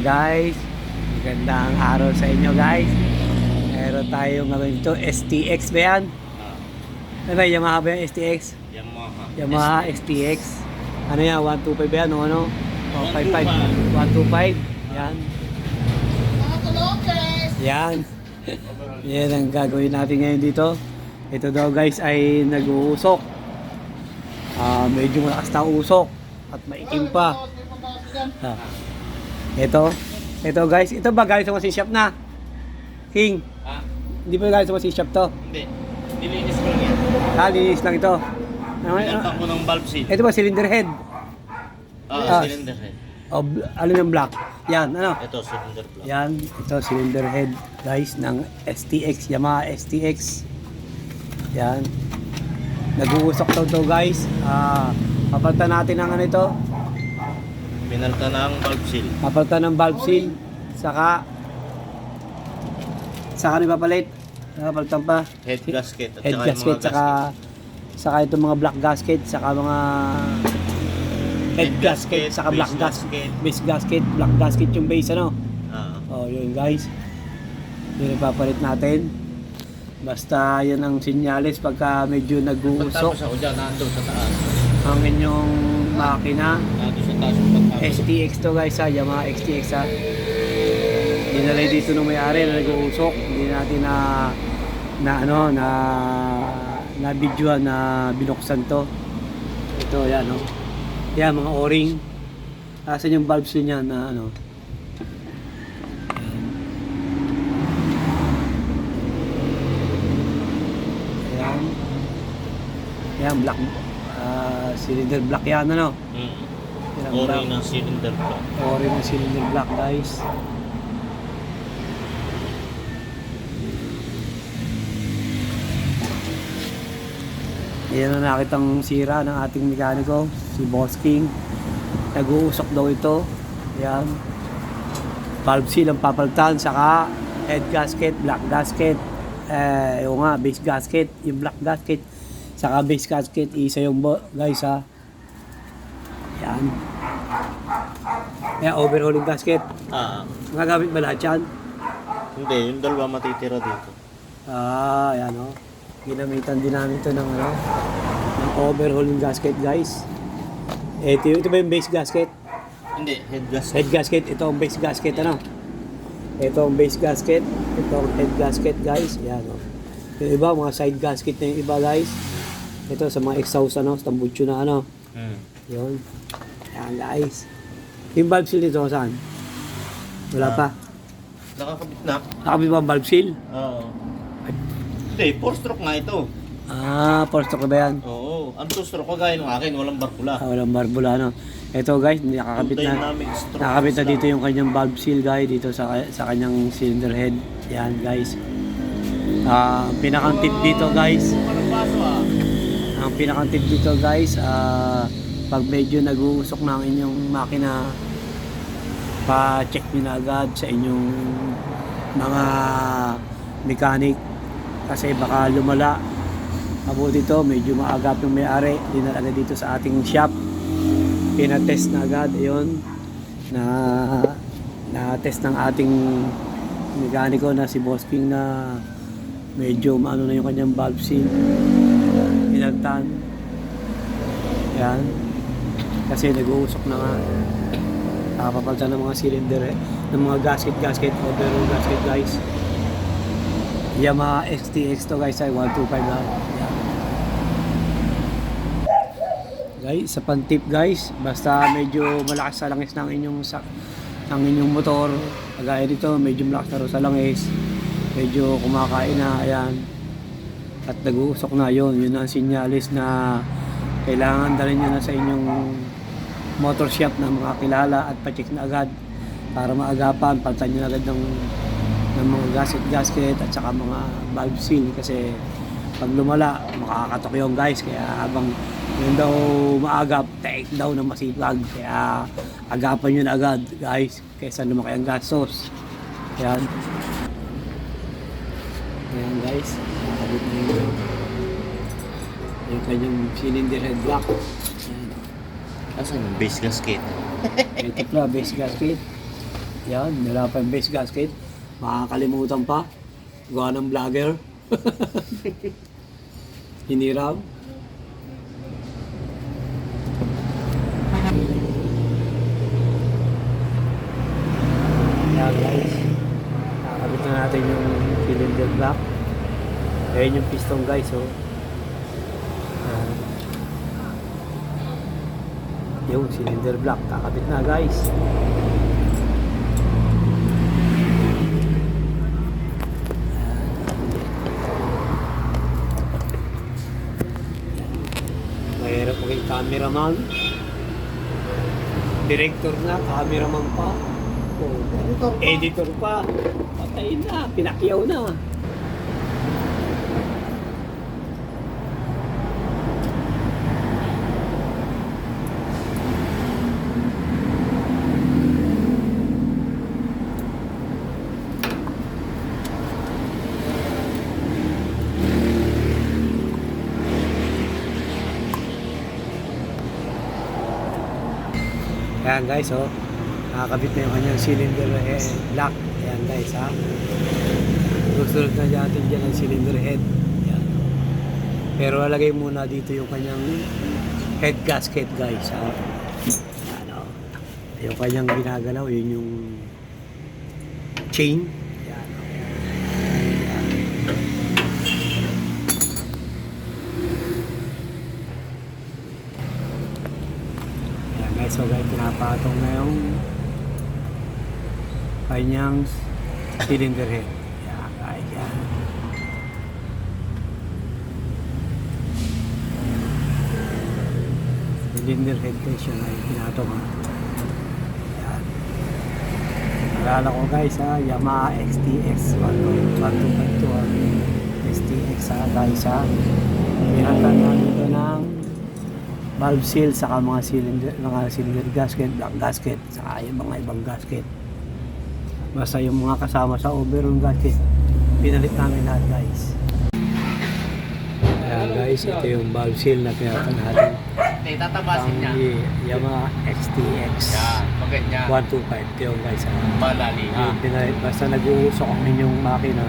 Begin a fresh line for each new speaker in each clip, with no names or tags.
guys, magandang araw sa inyo guys. Meron tayo ngayon ito, STX ba yan? Ano ba, Yamaha ba yung STX?
Yamaha.
Yamaha STX. Ano yan, 125 ba yan o ano? O 55. 125. Yan. Yan. Yan ang gagawin natin ngayon dito. Ito daw guys ay nag-uusok. Ah, medyo malakas na usok at maitim pa. Ah. Ito. Ito guys, ito ba galing sa machine shop na? King,
Ah,
hindi pa galing sa machine shop to.
hindi. Nilinis ko lang yan.
Kalinis lang ito. Ano,
Pinaltak ko ng valve seal.
ito ba cylinder head? Ah.
Ah, cylinder head.
O bl- ano yung black? Yan, ano?
Ito, cylinder block.
Yan, ito cylinder head guys ng STX, Yamaha STX. Yan. Nag-uusok daw to guys. Ah, papalitan natin ng ano ito.
Pinalta ng valve seal.
Papalitan ng valve seal. Saka saka ano papalit? Papalitan pa.
Head gasket. At
Head
saka
gasket, saka saka itong mga black gasket, saka mga head
Head
gasket,
gasket,
saka black gasket, base gasket, black gasket yung base ano.
Ah,
Oh, yun guys. Yun ang papalit natin. Basta yan ang sinyalis pagka medyo nag-uusok
Pagtapos ako dyan, nandun sa taas.
ang inyong makina.
Nandun
STX to guys ha, Yamaha XTX ha. Dinalay dito nung may-ari na nag-uusok. Hindi natin na na ano na na video na binuksan to. Ito yan no. Yan mga o-ring. Asan yung valves niya na ano? Ayan. Ayan, black. ah cylinder black yan ano.
Hmm.
Ang
Ori
black.
ng cylinder block.
Ori ng cylinder block guys. Yan ang nakitang sira ng ating mekaniko, si Boss King. Nag-uusok daw ito. Yan. Valve seal ang papalitan, saka head gasket, black gasket. Eh, yung nga, base gasket, yung black gasket. Saka base gasket, isa yung bo- guys ha. Yan. Kaya overhauling gasket.
Ah,
Magagamit ba lahat yan?
hindi. Yung dalawa matitira dito.
Ah, yan o. Ginamitan din namin ito ng ano, ng overhauling gasket guys. Ito, ito ba yung base gasket?
Hindi, head gasket.
Head gasket, ito ang base gasket ano. Ito ang base gasket, ito ang head gasket guys. Yan o. Yung iba, mga side gasket na yung iba guys. Ito sa mga exhaust ano, tambucho na ano.
Hmm.
Yun. Yan guys. Yung valve seal dito saan? Wala
Ah.
pa.
Nakakabit na.
Nakabit ba ang valve seal?
Oo. Hindi, four stroke nga ito.
Ah, four stroke na ba yan?
Oo. Ang two stroke kagaya ng akin, walang barkula.
Ah, walang barbula, no? Ito guys, nakakabit na,
Dynamic stroke.
nakakabit na dito yung kanyang valve seal guys, dito sa sa kanyang cylinder head. Yan guys. Ah, ang pinakang tip dito guys,
Walang baso ah.
ang pinakang tip dito guys, ah, pag medyo nag-uusok na ang inyong makina, pa-check nyo na agad sa inyong mga mechanic kasi baka lumala Abo dito, medyo maagap yung may-ari, dinala na dito sa ating shop. Pinatest na agad, ayun, na na-test ng ating mekaniko na si Boss King na medyo maano na yung kanyang valve seal. Pinagtan. Yan. Kasi nag-uusok na nga. Nakapapalitan ng mga cylinder eh, ng mga gasket-gasket, overall gasket guys. Yamaha XTX to guys ay 125 lang. Yan. Guys, sa pantip guys, basta medyo malakas sa langis ng inyong sa ng inyong motor, kagaya dito, medyo malakas na sa langis. Medyo kumakain na, ayan. At nag-uusok na yon yun ang sinyalis na kailangan dalhin nyo na sa inyong motor shop na mga kilala at pacheck na agad para maagapan, palitan nyo na agad ng ng mga gasket gasket at saka mga valve seal kasi pag lumala makakatok yung guys. Kaya habang yun daw maagap take daw ng masipag. Kaya agapan nyo na agad guys kaysa lumaki ang gastos yan. Yan guys. Nakabit na yung yung kanyang cylinder head block yan
Asan yung base gasket?
ito pala base gasket Yan, wala pa yung base gasket. Makakalimutan pa. Gawa ng vlogger. Hinirang. Yan guys. Nakakabit na natin yung cylinder block. Ayan yung piston guys. Oh. Ah. Yung cylinder block. Kakabit na guys. Mahirap maging cameraman. Director na, cameraman pa. Oh, editor pa. Patay na, pinakyaw na. Ayan guys, oh. Nakakabit na yung kanyang cylinder head block. Ayan guys, ha. Susunod na natin dyan ang cylinder head. Ayan. Pero alagay muna dito yung kanyang head gasket guys, ha. Ayan, oh. Yung kanyang ginagalaw, yun yung chain. Ayan, oh. Ayan guys, pinapatong na yung kanyang cylinder head. Guys, yan. Cylinder head guys, yun ay pinatong ha. Ayan. Nalala ko guys ha, Yamaha XTX 1252 ha. STX ha guys ha. Pinatan namin ito ng valve seal saka mga cylinder mga cylinder gasket, black gasket, saka yung mga ibang gasket. Basta yung mga kasama sa overall gasket, pinalit namin lahat guys. Ayan guys, ito yung valve seal na pinatan natin.
Tatabasin niya.
Yamaha XTX
maganda.
125 ito yung guys.
Malali ha.
Pinalit, basta nag-uusok ang inyong makina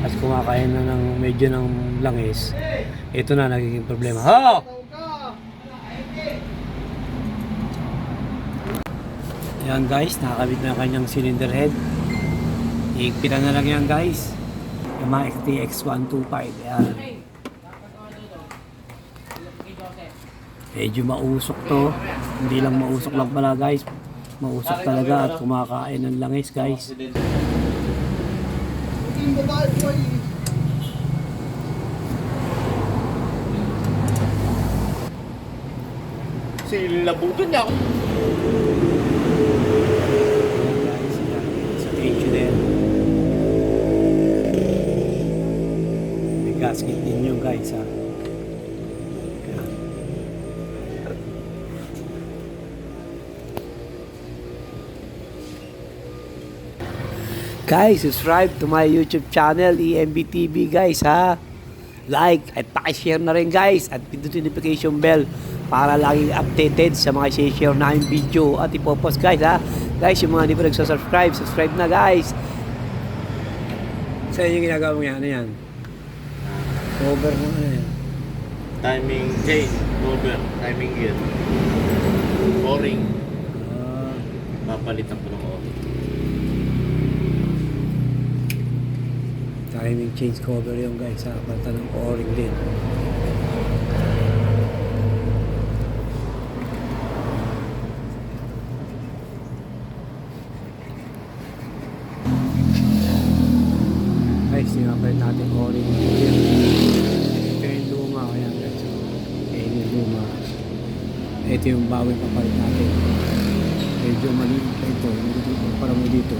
at kumakain na ng medyo ng langis, ito na nagiging problema. Ho! Yan guys, nakakabit na ang kanyang cylinder head. Iigpitan na lang yan guys. Mga XTX 125. Yan. Medyo mausok to. Hindi lang mausok lang pala guys. Mausok talaga at kumakain ng langis guys.
Silabutan niya ako.
Sa tension na yan. May gasket din yung guys ha. Guys, subscribe to my YouTube channel, E EMB TV guys ha. Like at pakishare na rin guys at pindutin notification bell para laging updated sa mga share namin video at ipopost guys ha. Guys, yung mga hindi pa nagsasubscribe, subscribe na guys. Sa inyo ginagawa mo yan, ano yan? Cover ng ano yan?
Timing chain, over, timing gear. O-ring,
Ah,
papalitan ko ng o-ring.
timing change cover yung guys ha. Panta ng o-ring din. Guys, sinapay natin o-ring gear. Ito yung luma. Ayan guys. Ayan yung luma. Ito yung bawal papalit natin. Medyo maliit pa ito. Para mo dito.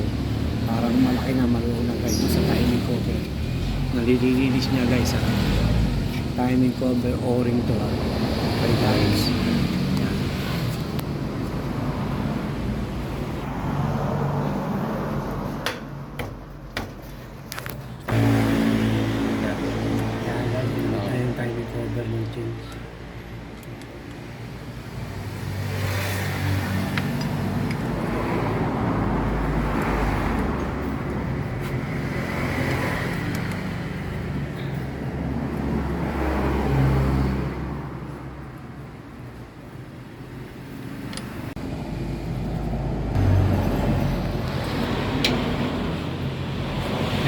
Parang malaki na maluho na guys sa timing cover. Nalililinis niya guys ha. Timing cover o-ring to ha. Guys. Yan. Yan guys. Ito yung timing cover ng change.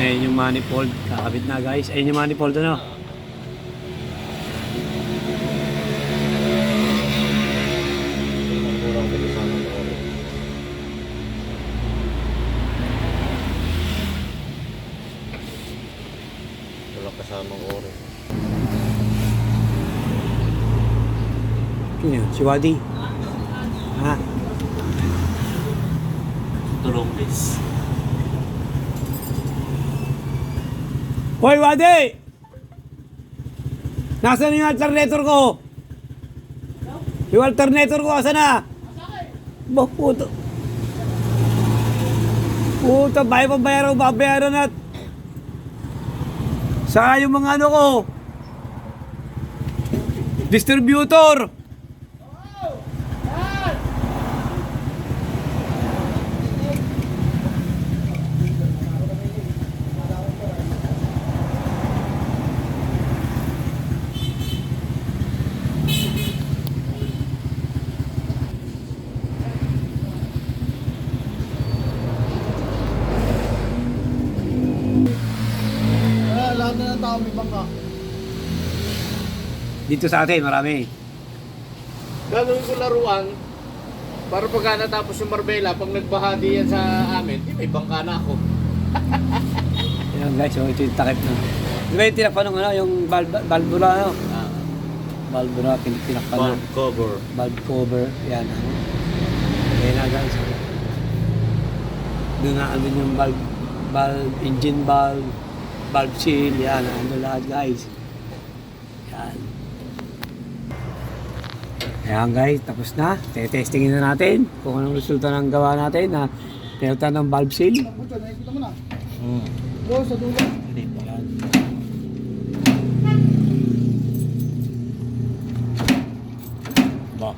Ayan yung manifold. Kakabit na guys. Ayan yung manifold ano.
Walang kasamang ore.
Yun? Si Wadi. Hoy Wadi! Nasaan yung alternator ko? Yung alternator ko, asan na? Bah, puto. Puta, bayo pa bayaran, babayaran at... Saan yung mga ano ko? Distributor!
Kaya lahat na ng tao may bangka.
Dito sa atin, marami.
Gagawin ko laruan para pagka natapos yung Marbella, pag nagbahagi yan sa amin, di may bangka na ako.
Yan guys, so ito yung takip na. Di ba yung tinakpan ng ano, yung valve, valvula, ano?
Ah,
Valvula, tin- tinakpan ng
Valve cover.
valve cover. Yan, ano. Ayan na guys. oh. Doon na ano yung valve, valve, engine valve, valve seal, yan, ano lahat guys. Yan. Ayan guys, tapos na. Tetestingin na natin kung anong resulta ng gawa natin na pinalitan ng valve seal.
Nakikita mo na.
Hmm.
Doon sa dulo.
Hindi pa. Ba.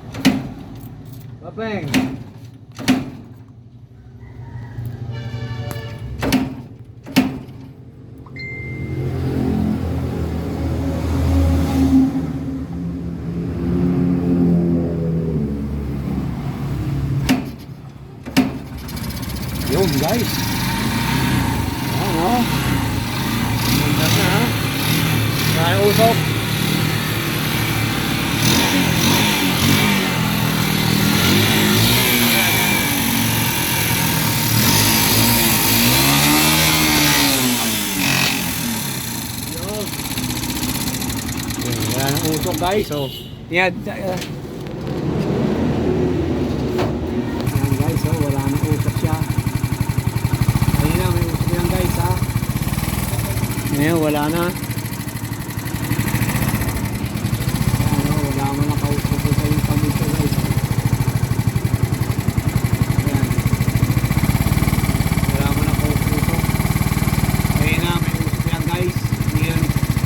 Papeng.
Yun guys. Ayan o. Ganda na ha. Maraming usok. Wala nang usok guys. So, yan. uh, Ayan guys, oh, wala nang usok siya. Ayun na, may usok yan guys ha. Ngayon, wala na. Ayan, oh, wala mo na kausok ko sa yung kamay ko guys. oh. Ayan. Wala mo na kausok. Ayun na, may usok yan guys. Hindi lang,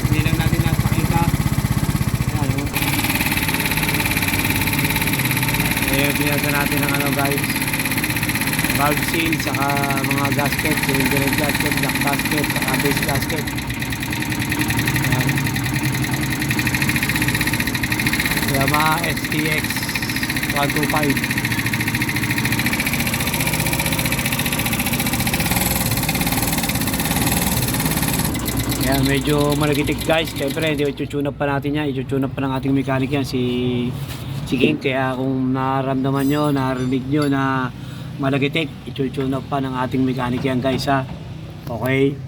hindi lang natin napakita. Ayan, oh. Ayan, pinasa natin ang ano guys valve seal, saka mga gasket, cylinder gasket, black gasket, saka base gasket. Ayan. Yamaha STX 125. Ayan, medyo malagitik guys. Siyempre, hindi i-tune up pa natin yan. I-tune up pa ng ating mechanic yan, si, si King. Kaya kung naramdaman nyo, narinig nyo na malagitik, i-tune up pa ng ating mechanic yan guys ha. Okay?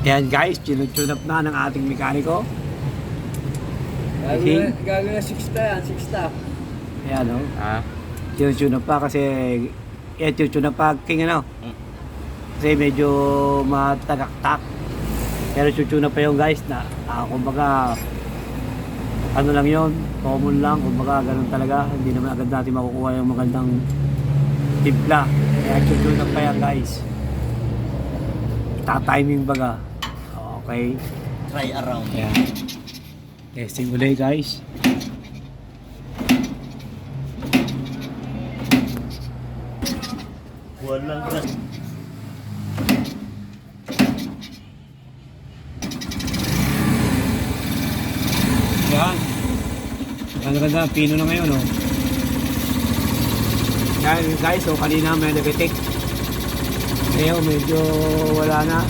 Ayan guys, tune up na ng ating mekaniko. Okay.
Gagawin na 6 ta yan, 6 ta.
Ayan o.
Ah.
Tune up pa kasi, eh, tune up pa, King ano? Kasi medyo matagaktak. Pero tune up pa yung guys na, ah, kumbaga, ano lang yon common lang, kumbaga ganun talaga. Hindi naman agad natin makukuha yung magandang timpla. Kaya tune up pa yan guys. Ta-timing baga. Okay.
Try around.
Ayan. Testing ulit guys.
Walang gas.
Yan. Ang ganda, pino na ngayon, oh. Yan, guys, so kanina may nagatik. Kaya medyo wala na.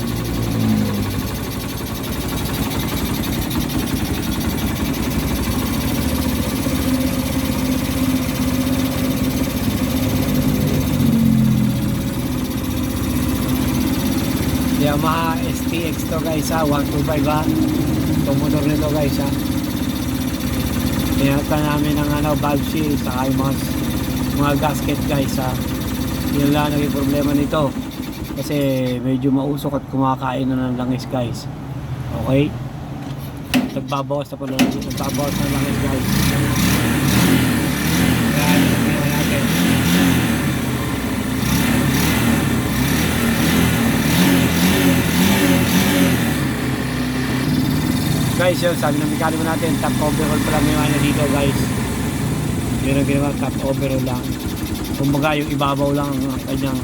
Yamaha STX to guys ha, 125 ha. Motor nito guys ha. Pinata namin ng ano, valve seal, saka yung mga, mga gasket guys ha. Yun lang naging problema nito. Kasi medyo mausok at kumakain na ng langis guys. Okay? Nagbabawas na pala, nagbabawas na ng langis guys. Kaya yun ang ginawa natin. Guys, yun, sabi ng mekaniko natin, top overall pa lang yung ano dito guys. Yun ang ginawa, top overall lang. Kumbaga yung ibabaw lang ang kanyang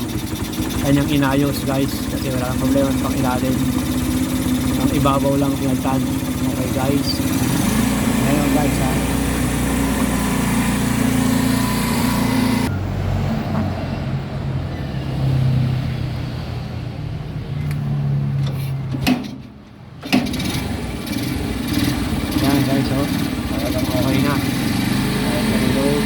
kanyang inayos guys kasi wala kang problema pang ilalim. Ang ibabaw lang ang pinagtan. Okay guys. Ayun guys ha. Yan guys oh. Talagang okay na. Okay na rin loob.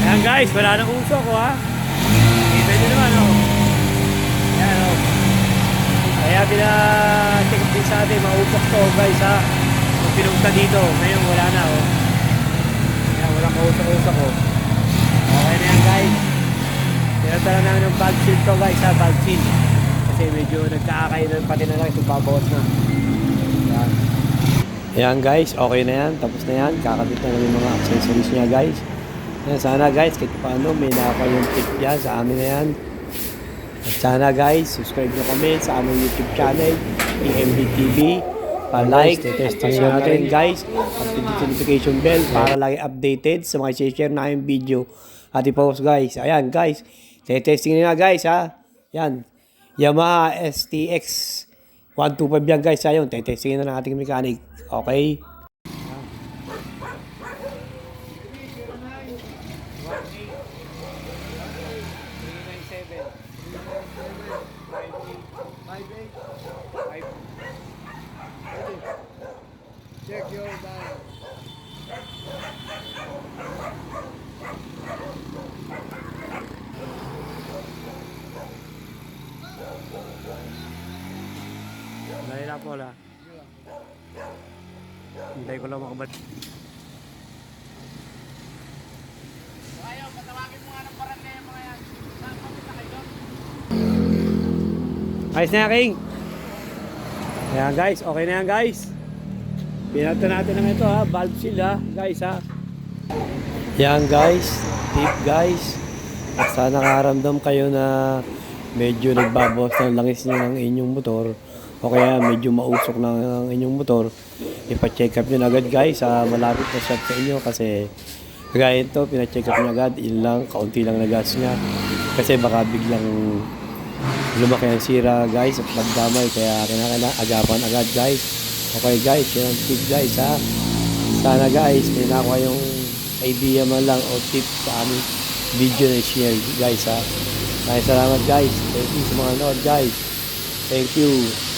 Ayan guys, wala nang uso ko ha. Kita nyo naman oh. Ayan oh. Kaya pina-check din sa atin, maupok to guys ha. Kung pinunta dito, ngayon wala na oh. Ayan, walang kausok-usok oh. Okay na yan guys. Tinatala namin ng bag seal to guys ha, bag seal. Kasi medyo nagkakakainan pati na lang, babawas na. Ayan. Ayan guys, okay na yan. Tapos na yan. Kakabit na lang yung mga accessories niya guys. Ayan, sana guys, kahit paano may naka yung tip yan sa amin na yan. At sana guys, subscribe nyo kami sa aming YouTube channel, PMB TV. Pa-like, testing natin guys. At yung notification bell para lagi updated sa mga share na yung video. At i-post guys. Ayan guys, testing nyo na guys ha. Yan, Yamaha STX 125 yan guys. Ayun, testingin na ng ating mechanic. Okay? Ko lang makabalik. Ayos na yan, King. Ayan guys, okay na yan guys. Pinata natin ng ito ha, valve seal ha, guys ha. Yan guys, tip guys. Sana nakaramdam kayo na medyo nagbabawas ng langis niyo ng inyong motor o kaya medyo mausok na ang inyong motor, ipa-check up nyo agad guys sa malapit na shop sa inyo. Kasi kagaya ito, pina-check up nyo agad, yun lang, kaunti lang na gas niya. Kasi baka biglang lumaki ang sira guys at magdamay. Kaya kinakailangan agapan agad guys. Okay guys yun ang tip guys ha. Sana guys may nakuha yung idea man lang o tip sa aming video na share guys ha. Maraming salamat guys. Thank you sa mga nanood guys. Thank you